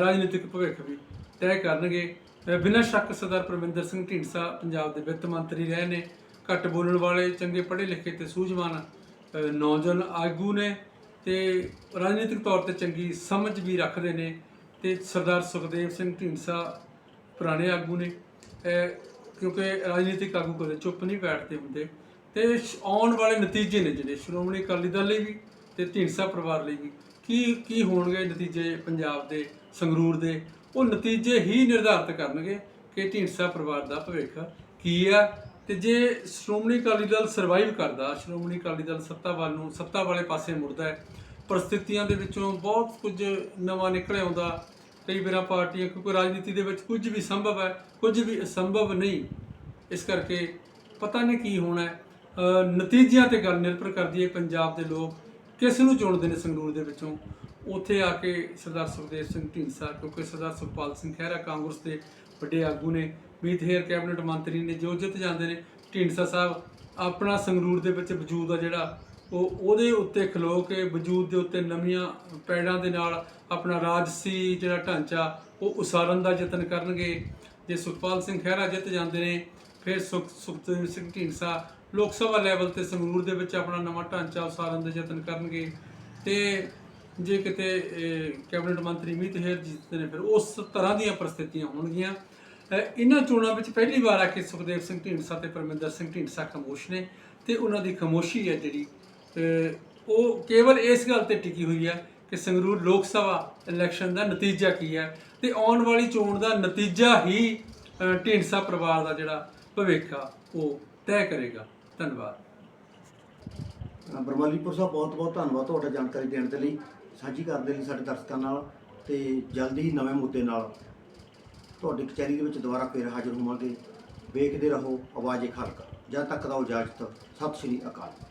ਰਾਜਨੀਤਿਕ ਭਵਿੱਖ ਵੀ ਤੈਅ ਕਰਨਗੇ। ਬਿਨਾਂ ਸ਼ੱਕ ਸਰਦਾਰ ਪ੍ਰਵਿੰਦਰ ਸਿੰਘ ਢੀਂਡਸਾ ਪੰਜਾਬ ਦੇ ਵਿੱਤ ਮੰਤਰੀ ਰਹੇ ਨੇ। ਘੱਟ ਬੋਲਣ ਵਾਲੇ, ਚੰਗੇ ਪੜ੍ਹੇ ਲਿਖੇ ਤੇ ਸੂਝਵਾਨ ਨੌਜਵਾਨ ਆਗੂ ਨੇ। ਤੇ ਰਾਜਨੀਤਿਕ ਤੌਰ ਤੇ ਚੰਗੀ ਸਮਝ ਵੀ ਰੱਖਦੇ ਨੇ ਤੇ ਸਰਦਾਰ ਸੁਖਦੇਵ ਸਿੰਘ ਢੀਂਡਸਾ ਪੁਰਾਣੇ ਆਗੂ ਨੇ ਕਿਉਂਕਿ ਰਾਜਨੀਤਿਕ ਆਗੂ ਕਦੇ ਚੁੱਪ ਨਹੀਂ ਬੈਠਦੇ ਹੁੰਦੇ ਤੇ ਸ਼- ਆਉਣ ਵਾਲੇ ਨਤੀਜੇ ਨੇ ਜਿਹੜੇ, ਸ਼੍ਰੋਮਣੀ ਅਕਾਲੀ ਦਲ ਲਈ ਵੀ ਤੇ ਢੀਂਡਸਾ ਪਰਿਵਾਰ ਲਈ ਵੀ। ਕੀ ਕੀ ਹੋਣਗੇ ਨਤੀਜੇ ਪੰਜਾਬ ਦੇ, ਸੰਗਰੂਰ ਦੇ? ਉਹ ਨਤੀਜੇ ਹੀ ਨਿਰਧਾਰਿਤ ਕਰਨਗੇ ਕਿ ਢੀਂਡਸਾ ਪਰਿਵਾਰ ਦਾ ਭਵਿੱਖ ਕੀ ਆ ਤੇ ਜੇ ਸ਼੍ਰੋਮਣੀ ਅਕਾਲੀ ਦਲ ਸਰਵਾਈਵ ਕਰਦਾ, ਸ਼੍ਰੋਮਣੀ ਅਕਾਲੀ ਦਲ ਸੱਤਾ ਵੱਲ ਨੂੰ, ਸੱਤਾ ਵਾਲੇ ਪਾਸੇ ਮੁੜਦਾ ਹੈ ਪਰਿਸਥਿਤੀਆਂ ਦੇ ਵਿੱਚੋਂ ਬਹੁਤ ਕੁਝ ਨਵਾਂ ਨਿਕਲ ਆਉਂਦਾ। ਕਈ ਵਾਰਾਂ ਪਾਰਟੀਆਂ, ਕਿਉਂਕਿ ਰਾਜਨੀਤੀ ਦੇ ਵਿੱਚ ਕੁਝ ਵੀ ਸੰਭਵ ਹੈ, ਕੁਝ ਵੀ ਅਸੰਭਵ ਨਹੀਂ। ਇਸ ਕਰਕੇ ਪਤਾ ਨਹੀਂ ਕੀ ਹੋਣਾ ਹੈ। ਨਤੀਜਿਆਂ ਤੇ ਗੱਲ ਨਿਰਭਰ ਕਰਦੀ ਹੈ ਪੰਜਾਬ ਦੇ ਲੋਕ। ਕਿਸ ਨੂੰ ਚੁਣਦੇ ਨੇ ਸੰਗਰੂਰ ਦੇ ਵਿੱਚੋਂ? ਉੱਥੇ ਆ ਕੇ ਸਰਦਾਰ ਸੁਖਦੇਵ ਸਿੰਘ ਢੀਂਡਸਾ, ਕਿਉਂਕਿ ਸਰਦਾਰ ਸੁਖਪਾਲ ਸਿੰਘ ਖਹਿਰਾ ਕਾਂਗਰਸ ਦੇ ਵੱਡੇ ਆਗੂ ਨੇ, ਮੀਤ ਹੇਅਰ ਕੈਬਨਿਟ ਮੰਤਰੀ ਨੇ ਜੋ ਜਿੱਤ ਜਾਂਦੇ ਨੇ। ਢੀਂਡਸਾ ਸਾਹਿਬ ਆਪਣਾ ਸੰਗਰੂਰ ਦੇ ਵਿੱਚ ਵਜੂਦ ਆ ਜਿਹੜਾ ਉਹ ਉਹਦੇ ਉੱਤੇ ਖਲੋ ਕੇ ਵਜੂਦ ਦੇ ਉੱਤੇ ਨਵੀਆਂ ਪੈੜਾਂ ਦੇ ਨਾਲ ਆਪਣਾ ਰਾਜਸੀ ਜਿਹੜਾ ਢਾਂਚਾ, ਉਹ ਉਸਾਰਨ ਦਾ ਯਤਨ ਕਰਨਗੇ। ਜੇ ਸੁਖਪਾਲ ਸਿੰਘ ਖਹਿਰਾ ਜਿੱਤ ਜਾਂਦੇ ਨੇ, ਫਿਰ ਸੁਖ, ਸੁਖਦੇਵ ਸਿੰਘ ਢੀਂਡਸਾ ਲੋਕ ਸਭਾ ਲੈਵਲ ਤੇ ਸੰਗਰੂਰ ਦੇ ਵਿੱਚ ਆਪਣਾ ਨਵਾਂ ਢਾਂਚਾ ਉਸਾਰਨ ਦਾ ਯਤਨ ਕਰਨਗੇ। ਤੇ ਜੇ ਕਿਤੇ ਕੈਬਨਿਟ ਮੰਤਰੀ ਮੀਤ ਹੇਰ ਜਿੱਤਦੇ ਨੇ, ਫਿਰ ਉਸ ਤਰ੍ਹਾਂ ਦੀਆਂ ਪ੍ਰਸਥਿਤੀਆਂ ਹੋਣਗੀਆਂ। ਇਹਨਾਂ ਚੋਣਾਂ ਵਿੱਚ ਪਹਿਲੀ ਵਾਰ ਆ ਕੇ ਸੁਖਦੇਵ ਸਿੰਘ ਢੀਂਡਸਾ ਤੇ ਪਰਮਿੰਦਰ ਸਿੰਘ ਢੀਂਡਸਾ ਖਾਮੋਸ਼ ਨੇ, ਤੇ ਉਹਨਾਂ ਦੀ ਖਾਮੋਸ਼ੀ ਹੈ ਜਿਹੜੀ ਅਹ, ਉਹ ਕੇਵਲ ਇਸ ਗੱਲ ਤੇ ਟਿਕੀ ਹੋਈ ਹੈ ਕਿ ਸੰਗਰੂਰ ਲੋਕ ਸਭਾ ਇਲੈਕਸ਼ਨ ਦਾ ਨਤੀਜਾ ਕੀ ਹੈ ਤੇ ਆਉਣ ਵਾਲੀ ਚੋਣ ਦਾ ਨਤੀਜਾ ਹੀ ਢੀਂਡਸਾ ਪਰਿਵਾਰ ਦਾ ਜਿਹੜਾ ਭਵਿੱਖ ਆ ਉਹ ਤੈਅ ਕਰੇਗਾ। ਧੰਨਵਾਦ। ਬਰਮਾਲੀਪੁਰ ਸਾਹਿਬ ਬਹੁਤ ਬਹੁਤ ਧੰਨਵਾਦ ਤੁਹਾਡਾ ਜਾਣਕਾਰੀ ਦੇਣ ਦੇ ਲਈ। ਸਾਂਝੀ ਕਰਨ ਦੇ ਲਈ ਸਾਡੇ ਦਰਸ਼ਕਾਂ ਨਾਲ ਤੇ ਜਲਦੀ ਹੀ ਨਵੇਂ ਮੁੱਦੇ ਨਾਲ ਤੁਹਾਡੀ ਕਚਹਿਰੀ ਦੇ ਵਿੱਚ ਦੁਬਾਰਾ ਫੇਰ ਹਾਜ਼ਰ ਹੋਵਾਂਗੇ। ਵੇਖਦੇ ਰਹੋ ਆਵਾਜ਼ੇ ਖਲਕ। ਜਦ ਤੱਕ ਦਾ ਇਜਾਜ਼ਤ ਸਤਿ ਸ਼੍ਰੀ ਅਕਾਲ।